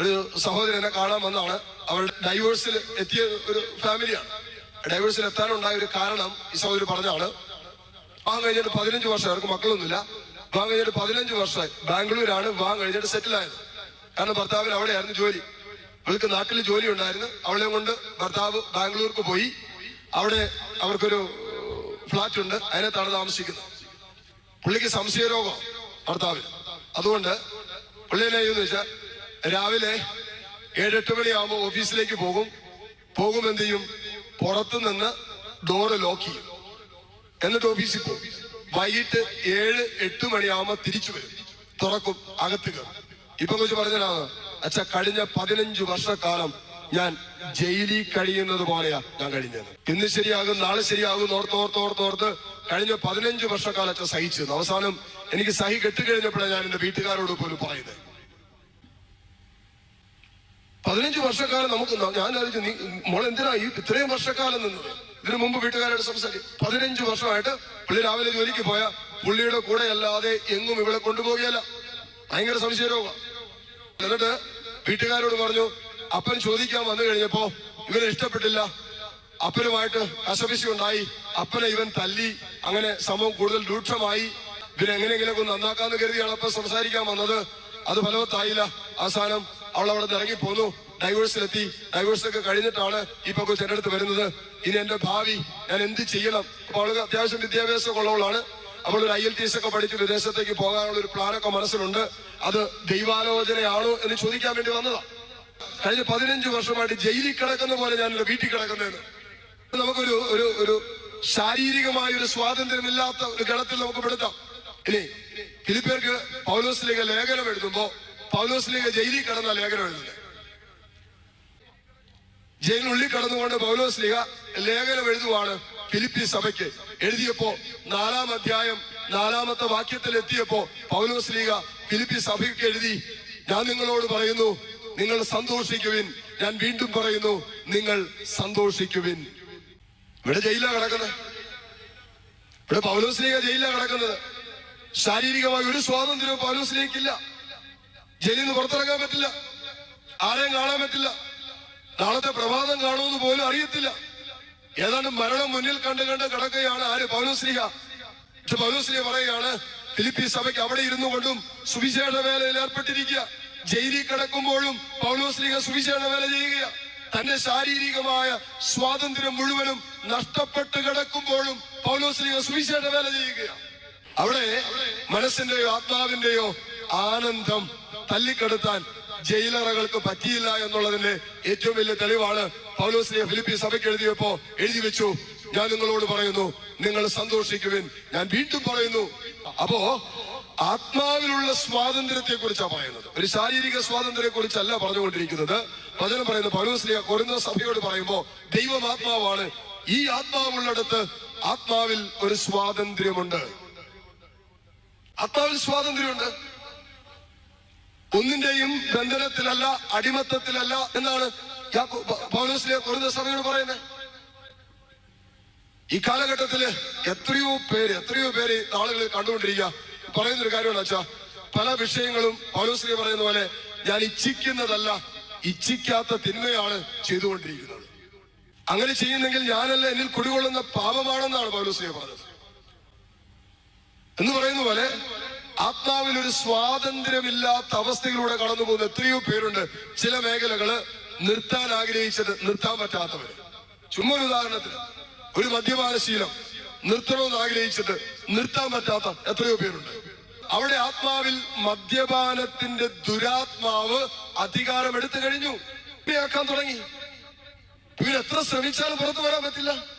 ഒരു സഹോദരനെ എന്നെ കാണാൻ വന്നാണ് അവൾ ഡൈവേഴ്സിൽ എത്തിയ ഒരു ഫാമിലിയാണ് ഡൈവേഴ്സിൽ എത്താനുണ്ടായ ഒരു കാരണം ഈ സഹോദരി പറഞ്ഞാണ് വിവാഹം കഴിഞ്ഞിട്ട് പതിനഞ്ച് വർഷം അവർക്ക് മക്കളൊന്നുമില്ല. വിവാഹം കഴിഞ്ഞിട്ട് പതിനഞ്ച് വർഷമായി ബാംഗ്ലൂരാണ് വിവാഹം കഴിഞ്ഞിട്ട് സെറ്റിൽ ആയത്. കാരണം ഭർത്താവിന് അവിടെയായിരുന്നു ജോലി. അവൾക്ക് നാട്ടിൽ ജോലി ഉണ്ടായിരുന്നു. അവളെ കൊണ്ട് ഭർത്താവ് ബാംഗ്ലൂർക്ക് പോയി. അവിടെ അവർക്കൊരു ഫ്ലാറ്റ് ഉണ്ട്. അതിനകത്താണ് താമസിക്കുന്നത്. പുള്ളിക്ക് സംശയരോഗം ഭർത്താവിന്. അതുകൊണ്ട് പുള്ളിനെ ചെയ്യുന്ന വെച്ചാൽ രാവിലെ ഏഴെട്ട് മണിയാകുമ്പോൾ ഓഫീസിലേക്ക് പോകും. പോകും എന്ത് ചെയ്യും? പുറത്തു നിന്ന് ഡോറ് ലോക്ക് ചെയ്യും. എന്നിട്ട് ഓഫീസിൽ പോകും. വൈകിട്ട് ഏഴ് എട്ട് മണിയാകുമ്പോൾ തിരിച്ചു വരും. തുറക്കും അകത്ത് കയറും. ഇപ്പൊ കുറിച്ച് പറഞ്ഞതാണ് അച്ഛ കഴിഞ്ഞ പതിനഞ്ച് വർഷക്കാലം ഞാൻ ജയിലിൽ കഴിയുന്നത് പോലെയാ ഞാൻ കഴിഞ്ഞത്. ഇന്ന് ശരിയാകും നാളെ ശരിയാകും ഓർത്ത് ഓർത്ത് ഓർത്ത് ഓർത്ത് കഴിഞ്ഞ പതിനഞ്ച് വർഷക്കാലം അച്ഛൻ സഹിച്ചിരുന്നു അവസാനം എനിക്ക് സഹി കെട്ടുകഴിഞ്ഞപ്പോഴാണ് ഞാൻ എന്റെ വീട്ടുകാരോട് പോലും പറയുന്നത്. പതിനഞ്ച് വർഷക്കാലം നമുക്ക് ഞാൻ ആലോചിച്ചു നീ മോൾ എന്തിനാ ഈ ഇത്രയും വർഷക്കാലം നിന്നത്? ഇതിനു മുമ്പ് വീട്ടുകാരോട് സംസാരിക്കും പതിനഞ്ച് വർഷമായിട്ട് പുള്ളി രാവിലെ ജോലിക്ക് പോയ പുള്ളിയുടെ കൂടെ അല്ലാതെ എങ്ങും ഇവിടെ കൊണ്ടുപോകുകയല്ല ഭയങ്കര സംശയരോഗ എന്നിട്ട് വീട്ടുകാരോട് പറഞ്ഞു അപ്പൻ ചോദിക്കാൻ വന്നു കഴിഞ്ഞപ്പോ ഇവന് ഇഷ്ടപ്പെട്ടില്ല. അപ്പനുമായിട്ട് കശപിശി ഉണ്ടായി. അപ്പനെ ഇവൻ തല്ലി. അങ്ങനെ സംഭവം കൂടുതൽ രൂക്ഷമായി. ഇവൻ എങ്ങനെയെങ്കിലും ഒന്ന് നന്നാക്കാന്ന് കരുതിയാണ് അപ്പൻ സംസാരിക്കാൻ വന്നത്. അത് ഫലവത്തായില്ല. അവസാനം അവൾ അവിടെ നിന്ന് ഇറങ്ങി പോന്നു. ഡൈവേഴ്സിലെത്തി ഡൈവേഴ്സ് ഒക്കെ കഴിഞ്ഞിട്ടാണ് ഇപ്പൊ കൊച്ചു എന്റെ അടുത്ത് വരുന്നത്. ഇനി എന്റെ ഭാവി ഞാൻ എന്ത് ചെയ്യണം? അപ്പൊ അവൾക്ക് അത്യാവശ്യം വിദ്യാഭ്യാസം ഉള്ളവളാണ്. അവൾ ഒരു ഐ എൽ ടി എസ് ഒക്കെ പഠിച്ച് വിദേശത്തേക്ക് പോകാനുള്ള ഒരു പ്ലാനൊക്കെ മനസ്സിലുണ്ട്. അത് ദൈവാലോചനയാണോ എന്ന് ചോദിക്കാൻ വേണ്ടി വന്നതാ. കഴിഞ്ഞ പതിനഞ്ച് വർഷമായിട്ട് ജയിലിൽ കിടക്കുന്ന പോലെ ഞാൻ വീട്ടിൽ കിടക്കുന്നതെന്ന് നമുക്കൊരു ഒരു ഒരു ശാരീരികമായ ഒരു സ്വാതന്ത്ര്യമില്ലാത്ത ഒരു ഗണത്തിൽ നമുക്ക് പെടുത്താം ഇനി ഫിലിപ്പേർക്ക് പൗലോസിലേക്ക് ലേഖനം എഴുതുമ്പോ പൗലോസിലേക്ക് ജയിലിൽ കിടന്ന ലേഖനം എഴുതുന്നത് ജയിലിനുള്ളിൽ കടന്നുകൊണ്ട് ലീഗ ലേഖനം എഴുതുവാണ് ഫിലിപ്പി സഭയ്ക്ക്. എഴുതിയപ്പോ നാലാം അധ്യായം നാലാമത്തെ വാക്യത്തിൽ എത്തിയപ്പോ ലീഗ ഫിലിപ്പി സഭയ്ക്ക് എഴുതി ഞാൻ നിങ്ങളോട് പറയുന്നു നിങ്ങൾ സന്തോഷിക്കുവിൻ. ഞാൻ വീണ്ടും പറയുന്നു നിങ്ങൾ സന്തോഷിക്കുവിൻ. ഇവിടെ ജയിലാ കിടക്കുന്നത്. ഇവിടെ പൗലോസ് ലീഗ ജയിലാ കിടക്കുന്നത്. ശാരീരികമായി ഒരു സ്വാതന്ത്ര്യവും പൗലോസ് ലീഗില്ല ജയിലിൽ നിന്ന് പുറത്തിറങ്ങാൻ പറ്റില്ല. ആരെയും കാണാൻ പറ്റില്ല. നാളത്തെ പ്രഭാതം കാണുമെന്ന് പോലും അറിയത്തില്ല. ഏതാണ്ട് മരണം മുന്നിൽ കണ്ട് കണ്ട് കിടക്കുകയാണ് ആര്? പൗലശ്രീഹ പക്ഷെ പൗലോസ്ലിഹ പറയുകയാണ് ഫിലിപ്പി സഭയ്ക്ക് അവിടെ ഇരുന്നു കൊണ്ടും സുവിശേഷ വേലയിൽ ഏർപ്പെട്ടിരിക്കുക. ജയിലിൽ കിടക്കുമ്പോഴും പൗലോസ്ലിഹ സുവിശേഷ വേല ചെയ്യുക തന്റെ ശാരീരികമായ സ്വാതന്ത്ര്യം മുഴുവനും നഷ്ടപ്പെട്ട് കിടക്കുമ്പോഴും പൗലോസ്ലിഹ സുവിശേഷ വേല ചെയ്യുകയാണ് അവിടെ മനസ്സിന്റെയോ ആത്മാവിന്റെയോ ആനന്ദം തല്ലിക്കെടുത്താൻ ജയിലറകൾക്ക് പറ്റിയില്ല എന്നുള്ളതിന്റെ ഏറ്റവും വലിയ തെളിവാണ് പൗലോസിനെ ഫിലിപ്പി സഭയ്ക്ക് എഴുതിയപ്പോ എഴുതി വെച്ചു. ഞാൻ നിങ്ങളോട് പറയുന്നു നിങ്ങൾ സന്തോഷിക്കുവിൻ. ഞാൻ വീണ്ടും പറയുന്നു അപ്പോ ആത്മാവിലുള്ള സ്വാതന്ത്ര്യത്തെ കുറിച്ചാണ് പറയുന്നത്. ഒരു ശാരീരിക സ്വാതന്ത്ര്യത്തെ കുറിച്ചല്ല പറഞ്ഞുകൊണ്ടിരിക്കുന്നത്. വചനം പറയുന്നു പൗലോസ്ലിയ കൊരുന്ന സഭയോട് പറയുമ്പോ ദൈവം ആത്മാവാണ് ഈ ആത്മാവുള്ളിടത്ത് ആത്മാവിൽ ഒരു സ്വാതന്ത്ര്യമുണ്ട്. ആത്മാവിൽ സ്വാതന്ത്ര്യമുണ്ട്. ഒന്നിന്റെയും ബന്ധനത്തിലല്ല അടിമത്തത്തിലല്ല എന്നാണ് പൗലോസിലെ കുറഞ്ഞ സഭയോട് പറയുന്നത്. ഈ കാലഘട്ടത്തിൽ എത്രയോ പേര് എത്രയോ പേര് ആളുകൾ കണ്ടുകൊണ്ടിരിക്കുക. പറയുന്നൊരു കാര്യമാണ് അച്ഛാ പല വിഷയങ്ങളും പൗലോസിലെ പറയുന്ന പോലെ ഞാൻ ഇച്ഛിക്കുന്നതല്ല ഇച്ഛിക്കാത്ത തിന്മയാണ് ചെയ്തുകൊണ്ടിരിക്കുന്നത്. അങ്ങനെ ചെയ്യുന്നെങ്കിൽ ഞാനല്ല എന്നിൽ കുടികൊള്ളുന്ന പാപമാണെന്നാണ് പൗലോസിലെ പറഞ്ഞത്. എന്ന് പറയുന്ന പോലെ ആത്മാവിൽ ഒരു സ്വാതന്ത്ര്യമില്ലാത്ത അവസ്ഥയിലൂടെ കടന്നു പോകുന്ന എത്രയോ പേരുണ്ട്. ചില മേഖലകൾ നിർത്താൻ ആഗ്രഹിച്ചത് നിർത്താൻ പറ്റാത്തവര്. ചുമ്മാ ഒരു ഉദാഹരണത്തിന് ഒരു മദ്യപാന ശീലം നിർത്തണമെന്ന് ആഗ്രഹിച്ചിട്ട് നിർത്താൻ പറ്റാത്ത എത്രയോ പേരുണ്ട്. അവിടെ ആത്മാവിൽ മദ്യപാനത്തിന്റെ ദുരാത്മാവ് അധികാരം എടുത്തു കഴിഞ്ഞു തുടങ്ങി. പിന്നെ എത്ര ശ്രമിച്ചാലും പുറത്തു വരാൻ പറ്റില്ല.